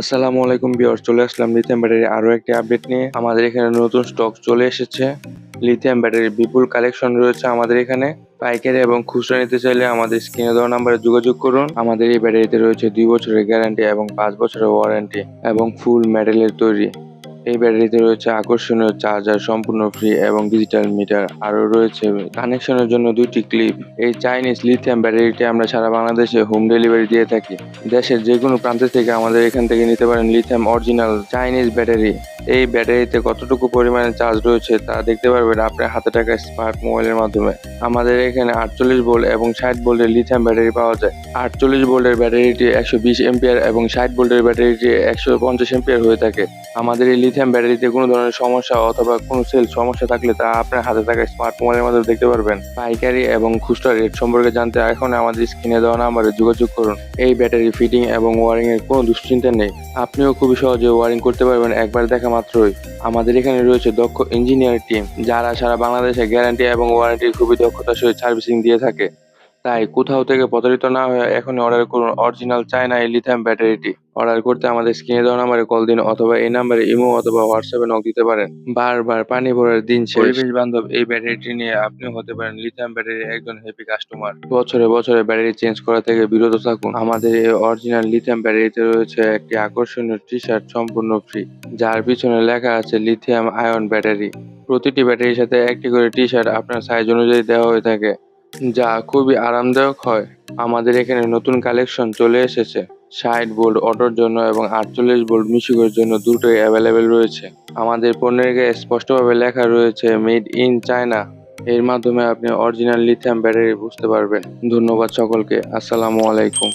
আসসালামু আলাইকুম বিয়ার চলে আসলাম লিথিয়াম ব্যাটারি আরও একটি আপডেট নিয়ে। আমাদের এখানে নতুন স্টক চলে এসেছে। লিথিয়াম ব্যাটারির বিপুল কালেকশন রয়েছে আমাদের এখানে। পাইকারি এবং খুচরা নিতে চাইলে আমাদের স্ক্রিনে দেওয়া নাম্বারে যোগাযোগ করুন। আমাদের এই ব্যাটারিতে রয়েছে দুই বছরের গ্যারান্টি এবং পাঁচ বছরের ওয়ারেন্টি এবং ফুল মেটালের তৈরি। এই ব্যাটারিতে রয়েছে আকর্ষণীয় চার্জার সম্পূর্ণ ফ্রি এবং ডিজিটাল মিটার আরও রয়েছে কানেকশনের জন্য দুইটি ক্লিপ এই চাইনিজ লিথিয়াম ব্যাটারিটি আমরা সারা বাংলাদেশে হোম ডেলিভারি দিয়ে থাকি। দেশের যে কোনো প্রান্ত থেকে আমাদের এখান থেকে নিতে পারেন লিথিয়াম অরিজিনাল চাইনিজ ব্যাটারি। এই ব্যাটারিতে কতটুকু পরিমাণে চার্জ রয়েছে তা দেখতে পারবেন আপনার হাতে থাকা স্মার্ট মোবাইলের মাধ্যমে। আমাদের এখানে আটচল্লিশ ভোল্ট এবং ষাট ভোল্টের লিথিয়াম ব্যাটারি পাওয়া যায়। আটচল্লিশ ভোল্টের ব্যাটারিটি একশো বিশ এম্পিয়ার এবং ষাট ভোল্টের ব্যাটারিটি একশো পঞ্চাশ এম্পিয়ার হয়ে থাকে। আমাদের এই লিথিয়াম ব্যাটারিতে কোনো ধরনের সমস্যা অথবা কোনো সেল সমস্যা থাকলে তা আপনার হাতে থাকা স্মার্ট মোবাইলের মাধ্যমে দেখতে পারবেন। পাইকারি এবং খুচরা রেট সম্পর্কে জানতে এখন আমাদের স্ক্রিনে দেওয়া নাম্বারে যোগাযোগ করুন। এই ব্যাটারি ফিটিং এবং ওয়ারিং এর কোনো দুশ্চিন্তা নেই। আপনিও খুবই সহজে ওয়ারিং করতে পারবেন। একবার দেখা মাত্রই। আমাদের এখানে রয়েছে দক্ষ ইঞ্জিনিয়ার টিম যারা সারা বাংলাদেশে গ্যারান্টি এবং ওয়ারেন্টি খুবই দক্ষতার সহিত সার্ভিসিং দিয়ে থাকে। তাই কোথাও থেকে প্রতারিত না হয়ে এখনই অর্ডার করুন অরিজিনাল চায়না এই লিথিয়াম ব্যাটারিটি অর্ডার করতে আমাদের স্ক্রিনে দেওয়া নাম্বারে কল দিন অথবা এই নাম্বারে ইমো অথবা হোয়াটসঅ্যাপে নক দিতে পারেন। বারবার পানি ভরার দিন শেষ। পরিবেশ বান্ধব এই ব্যাটারিটি নিয়ে আপনিও হতে পারেন লিথিয়াম ব্যাটারি একজন হ্যাপি কাস্টমার বছরে বছরে ব্যাটারি চেঞ্জ করা থেকে বিরত থাকুন। আমাদের এই অরিজিনাল লিথিয়াম ব্যাটারিতে রয়েছে একটি আকর্ষণীয় টি শার্ট সম্পূর্ণ ফ্রি যার পিছনে লেখা আছে লিথিয়াম আয়ন ব্যাটারি প্রতিটি ব্যাটারির সাথে একটি করে টি শার্ট আপনার সাইজ অনুযায়ী দেওয়া হয়ে থাকে। যা খুবই আরামদায়ক হয়। আমাদের এখানে নতুন কালেকশন চলে এসেছে। ষাট বোল্ট অটোর জন্য এবং আটচল্লিশ বোল্ট মিশুকের জন্য দুটোই অ্যাভেলেবেল রয়েছে। আমাদের পণ্যের গায়ে স্পষ্টভাবে লেখা রয়েছে মেড ইন চায়না এর মাধ্যমে আপনি অরিজিনাল লিথিয়াম ব্যাটারি বুঝতে পারবেন। ধন্যবাদ সকলকে। আসসালামু আলাইকুম।